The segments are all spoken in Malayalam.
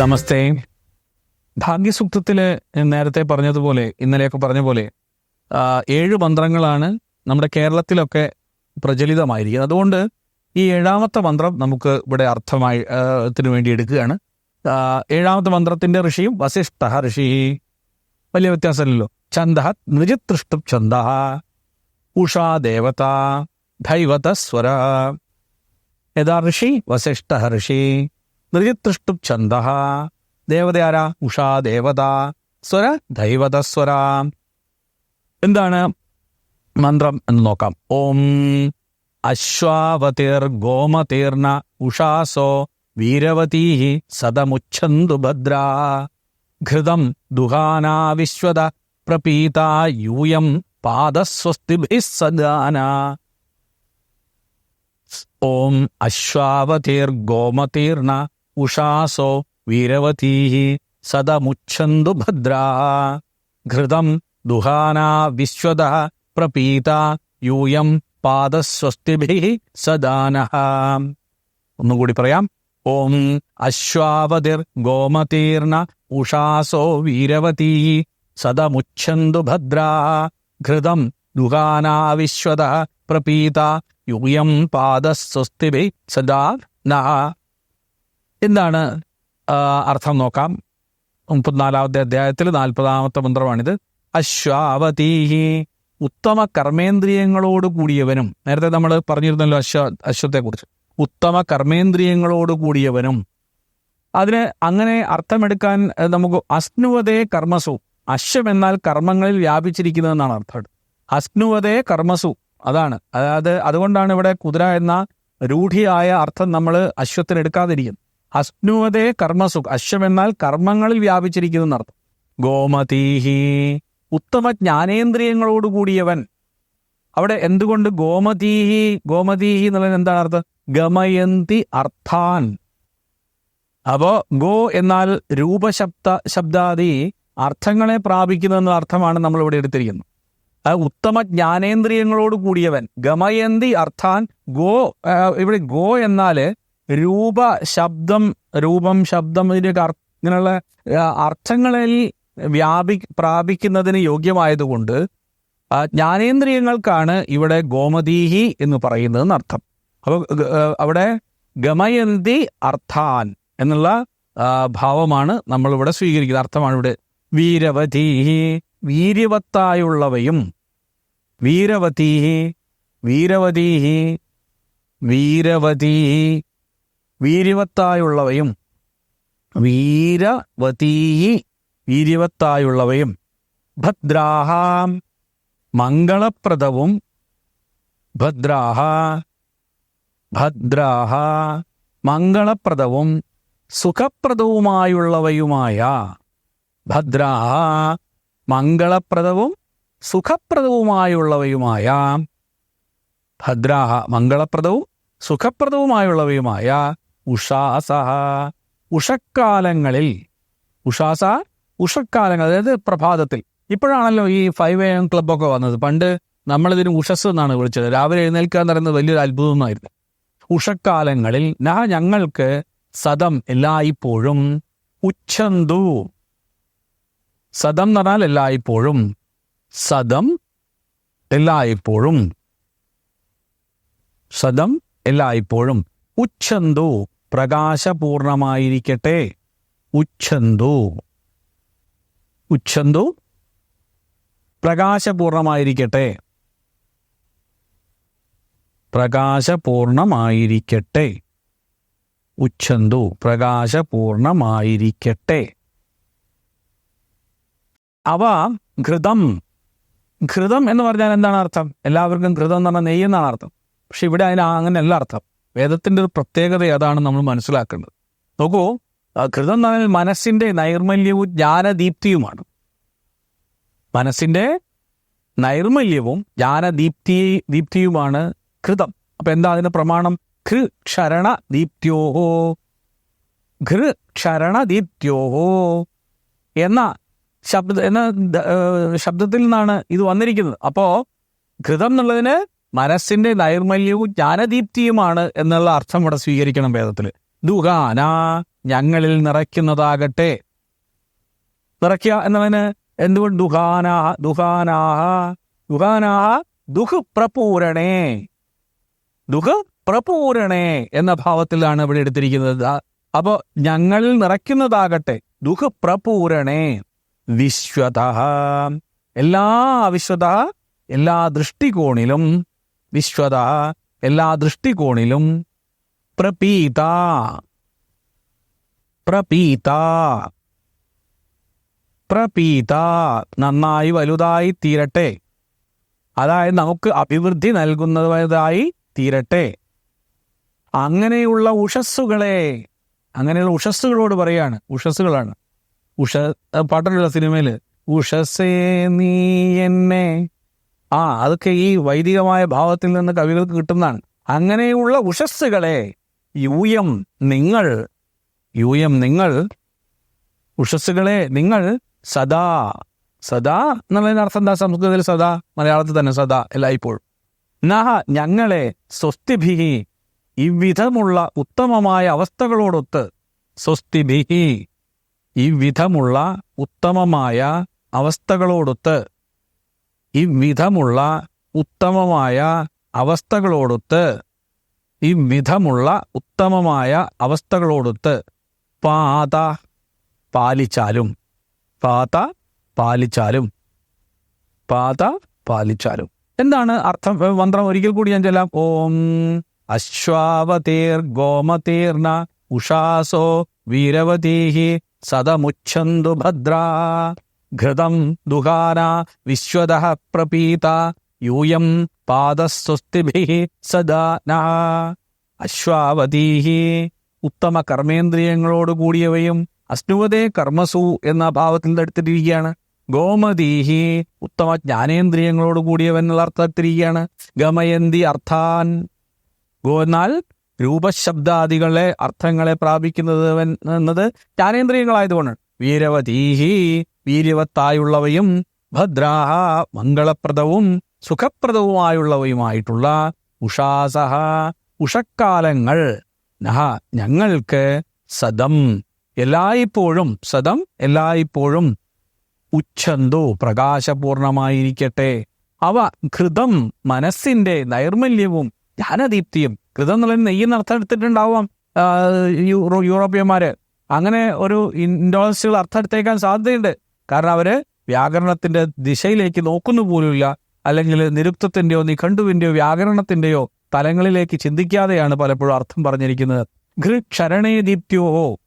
നമസ്തേ. ഭാഗ്യസൂക്തത്തിൽ നേരത്തെ പറഞ്ഞതുപോലെ ഇന്നലെയൊക്കെ പറഞ്ഞ പോലെ ഏഴ് മന്ത്രങ്ങളാണ് നമ്മുടെ കേരളത്തിലൊക്കെ പ്രചലിതമായിരിക്കുന്നത്. അതുകൊണ്ട് ഈ ഏഴാമത്തെ മന്ത്രം നമുക്ക് ഇവിടെ അർത്ഥമായി ത്തിനു വേണ്ടി എടുക്കുകയാണ്. ഏഴാമത്തെ മന്ത്രത്തിന്റെ ഋഷിയും വസിഷ്ഠ ഋഷി. വലിയ വ്യത്യാസമല്ലല്ലോ. ഛന്ദ നിജതൃഷ്ടു ഛന്ദ. ഉഷാ ദേവത ധൈവത സ്വര യഥാ ഋഷി വസിഷ്ഠ ഋഷി. നൃജിതൃഷ്ടു ഛന്ദ. ദേവതയാര ഉഷാ ദേവത. സ്വര ദൈവത സ്വര. എന്താണ് മന്ത്രം എന്ന് നോക്കാം. ഓം അശ്വാവതിർ ഗോമതീർണ ഉഷാസോ വീരവതീ സദമുച്ഛന്തു ഭദ്ര. ഘൃതം ദുഹാനാ വിശ്വത പ്രപീത യൂയം പാദസ്വസ്തിഭിः സദാന. ഓം അശ്വാവതീർഗോമതീർണ ഉഷാസോ വീരവതീ സദമുച്ഛന്തു ഭദ്രാ. ഘൃതം ദുഹാനാ വിശ്വത പ്രപീത യൂയം പാദസ്വസ്തിഭി സദാന. ഒന്നുകൂടി പറയാം. ഓം അശ്വാവതിർ ഗോമതീർണ ഉഷാസോ വീരവതീ സദമുച്ഛന്തു ഭദ്രാ. ഘൃതം ദുഹാനാ വിശ്വത പ്രപീത യൂയം പാദസ്വസ്തിഭി സദാ നഃ എന്താണ് അർത്ഥം നോക്കാം. മുപ്പത്തിനാലാമത്തെ അധ്യായത്തിൽ നാൽപ്പതാമത്തെ മന്ത്രമാണിത്. അശ്വാവതീഹി ഉത്തമ കർമ്മേന്ദ്രിയങ്ങളോട് കൂടിയവനും നേരത്തെ നമ്മൾ പറഞ്ഞിരുന്നല്ലോ അശ്വ അശ്വത്തെക്കുറിച്ച്. ഉത്തമ കർമ്മേന്ദ്രിയങ്ങളോട് കൂടിയവനും. അതിന് അങ്ങനെ അർത്ഥമെടുക്കാൻ നമുക്ക് അസ്നുവതേ കർമ്മസു. അശ്വം എന്നാൽ കർമ്മങ്ങളിൽ വ്യാപിച്ചിരിക്കുന്നതെന്നാണ് അർത്ഥം. അസ്നുവതേ കർമ്മസു അതാണ്. അതായത് അതുകൊണ്ടാണ് ഇവിടെ കുതിര എന്ന രൂഢിയായ അർത്ഥം നമ്മൾ അശ്വത്തിന് എടുക്കാതിരിക്കുന്നത്. അസ്നുവതേ കർമ്മസു അശ്വം എന്നാൽ കർമ്മങ്ങളിൽ വ്യാപിച്ചിരിക്കുന്നു എന്നർത്ഥം. ഗോമതീഹി. ഉത്തമ ജ്ഞാനേന്ദ്രിയങ്ങളോട് കൂടിയവൻ. അവിടെ എന്തുകൊണ്ട് ഗോമതീഹി ഗോമതീഹി എന്നുള്ളത് എന്താണ് അർത്ഥം? ഗമയന്തി അർത്ഥാൻ. അപ്പോ ഗോ എന്നാൽ രൂപശബ്ദ ശബ്ദാദി അർത്ഥങ്ങളെ പ്രാപിക്കുന്നു എന്ന അർത്ഥമാണ് നമ്മൾ ഇവിടെ എടുത്തിരിക്കുന്നത്. അത് ഉത്തമ ജ്ഞാനേന്ദ്രിയങ്ങളോട് കൂടിയവൻ. ഗമയന്തി അർത്ഥാൻ. ഗോ ഇവിടെ ഗോ എന്നാൽ രൂപ ശബ്ദം രൂപം ശബ്ദം ഇതിന്റെയൊക്കെ ഇങ്ങനെയുള്ള അർത്ഥങ്ങളിൽ വ്യാപി പ്രാപിക്കുന്നതിന് യോഗ്യമായതുകൊണ്ട് ജ്ഞാനേന്ദ്രിയങ്ങൾക്കാണ് ഇവിടെ ഗോമതീഹി എന്ന് പറയുന്നതെന്ന് അർത്ഥം. അപ്പൊ അവിടെ ഗമയന്തി അർത്ഥാൻ എന്നുള്ള ഭാവമാണ് നമ്മളിവിടെ സ്വീകരിക്കുന്നത്. അർത്ഥമാണ് ഇവിടെ വീരവതീഹി വീര്യവത്തായുള്ളവയും വീരവതീഹി വീരവതീഹി വീരവതീഹി വീര്യവത്തായുള്ളവയും വീരവതീ വീര്യവത്തായുള്ളവയും ഭദ്രാഹാം മംഗളപ്രദവും ഭദ്രാഹ ഭദ്രാഹ മംഗളപ്രദവും സുഖപ്രദവുമായുള്ളവയുമായ ഭദ്രാഹ മംഗളപ്രദവും സുഖപ്രദവുമായുള്ളവയുമായ ഭദ്രാഹ മംഗളപ്രദവും സുഖപ്രദവുമായുള്ളവയുമായ ഉഷാസഹ ഉഷക്കാലങ്ങളിൽ ഉഷാസ ഉഷക്കാലങ്ങൾ അതായത് പ്രഭാതത്തിൽ. ഇപ്പോഴാണല്ലോ ഈ ഫൈവ് എ എം ക്ലബ്ബൊക്കെ വന്നത്. പണ്ട് നമ്മളിതിന് ഉഷസ് എന്നാണ് വിളിച്ചത്. രാവിലെ എഴുന്നേൽക്കുക എന്ന് പറയുന്നത് വലിയൊരു അത്ഭുതമായിരുന്നു. ഉഷക്കാലങ്ങളിൽ നാ ഞങ്ങൾക്ക് സതം എല്ലായ്പ്പോഴും ഉച്ഛന്തു. സതം എന്ന് പറഞ്ഞാൽ എല്ലായ്പ്പോഴും സതം എല്ലായ്പ്പോഴും സതം എല്ലായ്പ്പോഴും ഉച്ഛന്തു. പ്രകാശപൂർണമായിരിക്കട്ടെ. ഉച്ഛന്തു. ഉച്ഛന്തു. പ്രകാശപൂർണമായിരിക്കട്ടെ. പ്രകാശപൂർണമായിരിക്കട്ടെ. ഉച്ഛന്തു. പ്രകാശപൂർണമായിരിക്കട്ടെ. അവ ഘൃതം. ഘൃതം എന്ന് പറഞ്ഞാൽ എന്താണ് അർത്ഥം? എല്ലാവർക്കും ഘൃതം എന്ന് പറഞ്ഞാൽ നെയ്യെന്നാണ് അർത്ഥം. പക്ഷെ ഇവിടെ അതിന് അങ്ങനെയല്ല അർത്ഥം. വേദത്തിന്റെ ഒരു പ്രത്യേകത അതാണ് നമ്മൾ മനസ്സിലാക്കേണ്ടത്. നോക്കൂ ഘൃതം എന്ന് പറഞ്ഞാൽ മനസ്സിന്റെ നൈർമല്യവും ജ്ഞാനദീപ്തിയുമാണ്. മനസ്സിന്റെ നൈർമല്യവും ജ്ഞാനദീപ്തി ദീപ്തിയുമാണ് ഘൃതം അപ്പം എന്താ അതിന്റെ പ്രമാണം? ഘൃ ക്ഷരണ ദീപ്തിയോഹോ ഘൃ ക്ഷരണ ദീപ്തിയോഹോ എന്ന ശബ്ദ എന്ന ശബ്ദത്തിൽ നിന്നാണ് ഇത് വന്നിരിക്കുന്നത്. അപ്പോൾ ഘൃതം എന്നുള്ളതിന് മനസ്സിന്റെ നൈർമല്യവും ജ്ഞാനദീപ്തിയുമാണ് എന്നുള്ള അർത്ഥം ഇവിടെ സ്വീകരിക്കണം വേദത്തിൽ. ദുഹാന ഞങ്ങളിൽ നിറയ്ക്കുന്നതാകട്ടെ. നിറയ്ക്കുക എന്നവന് എന്തുകൊണ്ട്? ദുഹാനാഹ ദുഹാനാഹ ദുഹാനാഹ ദുഃഖ പ്രപൂരണേ ദുഃഖ പ്രപൂരണേ എന്ന ഭാവത്തിലാണ് ഇവിടെ എടുത്തിരിക്കുന്നത്. അപ്പോൾ അപ്പോ ഞങ്ങളിൽ നിറയ്ക്കുന്നതാകട്ടെ. ദുഃഖ പ്രപൂരണേ വിശ്വത. എല്ലാ വിശ്വത എല്ലാ ദൃഷ്ടികോണിലും വിശ്വത എല്ലാ ദൃഷ്ടികോണിലും പ്രപീത. പ്രപീത. പ്രപീത. നന്നായി വലുതായി തീരട്ടെ. അതായത് നമുക്ക് അഭിവൃദ്ധി നൽകുന്നതായി തീരട്ടെ. അങ്ങനെയുള്ള ഉഷസ്സുകളെ അങ്ങനെയുള്ള ഉഷസ്സുകളോട് പറയാണ് ഉഷസ്സുകളാണ്. ഉഷ പാട്ടുള്ള സിനിമയിൽ ഉഷസേ നീ എന്നെ ആ അതൊക്കെ ഈ വൈദികമായ ഭാവത്തിൽ നിന്ന് കവികൾക്ക് കിട്ടുന്നതാണ്. അങ്ങനെയുള്ള ഉഷസ്സുകളെ യൂയം നിങ്ങൾ യൂയം നിങ്ങൾ ഉഷസ്സുകളെ നിങ്ങൾ സദാ സദാ എന്നുള്ളതിന് അർത്ഥം എന്താ? സംസ്കൃതത്തിൽ സദാ മലയാളത്തിൽ തന്നെ സദാ എല്ലായ്പ്പോഴും. നഹ ഞങ്ങളെ സ്വസ്തിഭിഹി ഇവിധമുള്ള ഉത്തമമായ അവസ്ഥകളോടൊത്ത് സ്വസ്തിഭിഹി ഇവിധമുള്ള ഉത്തമമായ അവസ്ഥകളോടൊത്ത് ഈ വിധമുള്ള ഉത്തമമായ അവസ്ഥകളോടൊത്ത് ഈ വിധമുള്ള ഉത്തമമായ അവസ്ഥകളോടൊത്ത് പാത പാലിച്ചാലും പാത പാലിച്ചാലും പാത പാലിച്ചാലും. എന്താണ് അർത്ഥം? മന്ത്രം ഒരിക്കൽ കൂടി ഞാൻ ചെല്ലാം. ഓം അശ്വാവതീർ ഗോമതീർണ ഉഷാസോ വീരവതീഹി സദമുച്ഛന്തു ഭദ്രാ. ഘൃതം ദുഹാന വിശ്വത പ്രപീത യൂയം പാദസ്വസ്തിഭിः സദാന അശ്വാവതീഹി ഉത്തമ കർമ്മേന്ദ്രിയങ്ങളോട് കൂടിയവയും അശ്നുവതേ കർമ്മസു എന്ന ഭാവത്തിൽ എടുത്തിരിക്കുകയാണ് ഗോമതീഹി ഉത്തമ ജ്ഞാനേന്ദ്രിയങ്ങളോട് കൂടിയവൻ എന്നുള്ള അർത്ഥത്തിരിക്കുകയാണ്. ഗമയന്തി അർത്ഥാൻ. ഗോ എന്നാൽ രൂപശബ്ദാദികളെ അർത്ഥങ്ങളെ പ്രാപിക്കുന്നത് വൻ- എന്നത് ജ്ഞാനേന്ദ്രിയങ്ങളായതുകൊണ്ടാണ് വീരവതീഹി വീര്യവത്തായുള്ളവയും ഭദ്രാഹ മംഗളപ്രദവും സുഖപ്രദവുമായുള്ളവയുമായിട്ടുള്ള ഉഷാസഹ ഉഷക്കാലങ്ങൾ. നഹ ഞങ്ങൾക്ക് സദം എല്ലായ്പ്പോഴും സദം എല്ലായ്പ്പോഴും ഉച്ഛന്തു പ്രകാശപൂർണമായിരിക്കട്ടെ. അവ ഘൃതം മനസ്സിന്റെ നൈർമല്യവും ജ്ഞാനദീപ്തിയും ഘൃതം എന്നുള്ള നെയ്യെന്ന് അർത്ഥം എടുത്തിട്ടുണ്ടാവാം യൂറോപ്യന്മാര്. അങ്ങനെ ഒരു ഇൻഡോളൻസുകൾ അർത്ഥം എടുത്തേക്കാൻ സാധ്യതയുണ്ട്. കാരണം അവർ വ്യാകരണത്തിന്റെ ദിശയിലേക്ക് നോക്കുന്നു പോലുമില്ല. അല്ലെങ്കിൽ നിരുക്തത്തിന്റെയോ നിഘണ്ടുവിന്റെയോ വ്യാകരണത്തിന്റെയോ തലങ്ങളിലേക്ക് ചിന്തിക്കാതെയാണ് പലപ്പോഴും അർത്ഥം പറഞ്ഞിരിക്കുന്നത്. ഘൃ ക്ഷരണേ ദീപ്തിയോ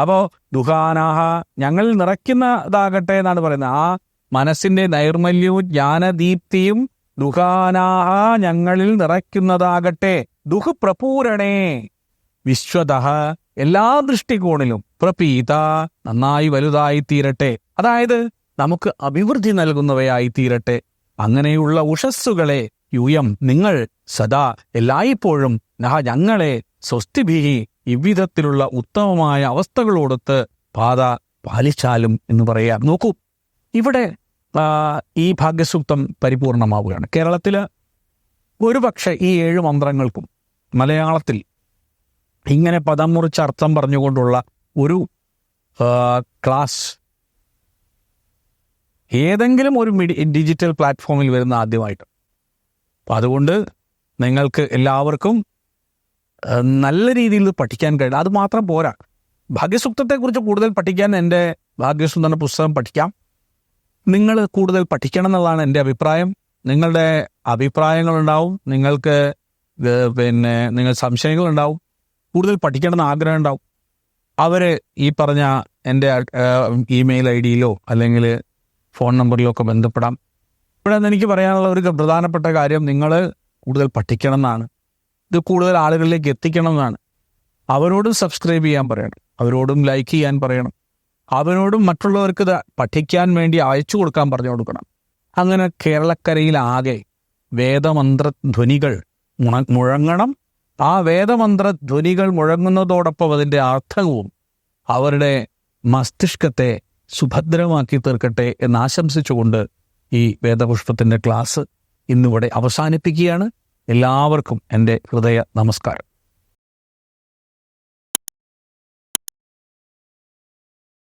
അപ്പോ ദുഹാനാഹ ഞങ്ങൾ നിറയ്ക്കുന്നതാകട്ടെ എന്നാണ് പറയുന്നത്. ആ മനസ്സിന്റെ നൈർമല്യവും ജ്ഞാനദീപ്തിയും ദുഹാനാഹ ഞങ്ങളിൽ നിറയ്ക്കുന്നതാകട്ടെ. ദുഃഖപ്രപൂരണേ. വിശ്വതഹ എല്ലാ ദൃഷ്ടികോണിലും. പ്രപീത നന്നായി വലുതായി തീരട്ടെ അതായത് നമുക്ക് അഭിവൃദ്ധി നൽകുന്നവയായി തീരട്ടെ അങ്ങനെയുള്ള ഉഷസ്സുകളെ യുയം നിങ്ങൾ സദാ എല്ലായ്പ്പോഴും നഹ ഞങ്ങളെ സ്വസ്തിഭീ ഇவ்விധത്തിലുള്ള ഉത്തമമായ അവസ്ഥകളോടൊത്ത് പാത പാലിച്ചാലും എന്ന് പറയാം. നോക്കൂ ഇവിടെ ഈ ഭാഗ്യസൂക്തം പരിപൂർണമാവുകയാണ്. കേരളത്തിൽ ഒരുപക്ഷെ ഈ ഏഴ് മന്ത്രങ്ങൾക്കും മലയാളത്തിൽ ഇങ്ങനെ പദം മുറിച്ച് അർത്ഥം പറഞ്ഞുകൊണ്ടുള്ള ഒരു ക്ലാസ് ഏതെങ്കിലും ഒരു ഡിജിറ്റൽ പ്ലാറ്റ്ഫോമിൽ വരുന്ന ആദ്യമായിട്ട്. അപ്പം അതുകൊണ്ട് നിങ്ങൾക്ക് എല്ലാവർക്കും നല്ല രീതിയിൽ പഠിക്കാൻ കഴിയും അത് മാത്രം പോരാ. ഭാഗ്യസൂക്തത്തെക്കുറിച്ച് കൂടുതൽ പഠിക്കാൻ എന്റെ ഭാഗ്യസൂക്തന്റെ പുസ്തകം പഠിക്കാം. നിങ്ങൾ കൂടുതൽ പഠിക്കണം എന്നുള്ളതാണ് എന്റെ അഭിപ്രായം. നിങ്ങളുടെ അഭിപ്രായങ്ങളുണ്ടാവും. നിങ്ങൾക്ക് പിന്നെ നിങ്ങൾ സംശയങ്ങളുണ്ടാവും. കൂടുതൽ പഠിക്കണമെന്ന് ആഗ്രഹം ഉണ്ടാവും അവർ ഈ പറഞ്ഞ എന്റെ ഇമെയിൽ ഐ ഡിയിലോ അല്ലെങ്കിൽ ഫോൺ നമ്പറിലോ ഒക്കെ ബന്ധപ്പെടാം. ഇവിടെ എനിക്ക് പറയാനുള്ള ഒരു പ്രധാനപ്പെട്ട കാര്യം നിങ്ങൾ കൂടുതൽ പഠിക്കണം എന്നാണ് ഇത് കൂടുതൽ ആളുകളിലേക്ക് എത്തിക്കണം എന്നാണ് അവരോടും സബ്സ്ക്രൈബ് ചെയ്യാൻ പറയണം. അവരോടും ലൈക്ക് ചെയ്യാൻ പറയണം. അവരോടും മറ്റുള്ളവർക്ക് പഠിക്കാൻ വേണ്ടി അയച്ചു കൊടുക്കാൻ പറഞ്ഞു കൊടുക്കണം. അങ്ങനെ കേരളക്കരയിലാകെ വേദമന്ത്ര ധ്വനികൾ മുഴങ്ങണം. ആ വേദമന്ത്ര ധ്വനികൾ മുഴങ്ങുന്നതോടൊപ്പം അതിന്റെ അർത്ഥവും അവരുടെ മസ്തിഷ്കത്തെ സുഭദ്രമാക്കി തീർക്കട്ടെ എന്ന് ആശംസിച്ചുകൊണ്ട് ഈ വേദപുഷ്പത്തിന്റെ ക്ലാസ് ഇന്നിവിടെ അവസാനിപ്പിക്കുകയാണ്. എല്ലാവർക്കും എന്റെ ഹൃദയ നമസ്കാരം.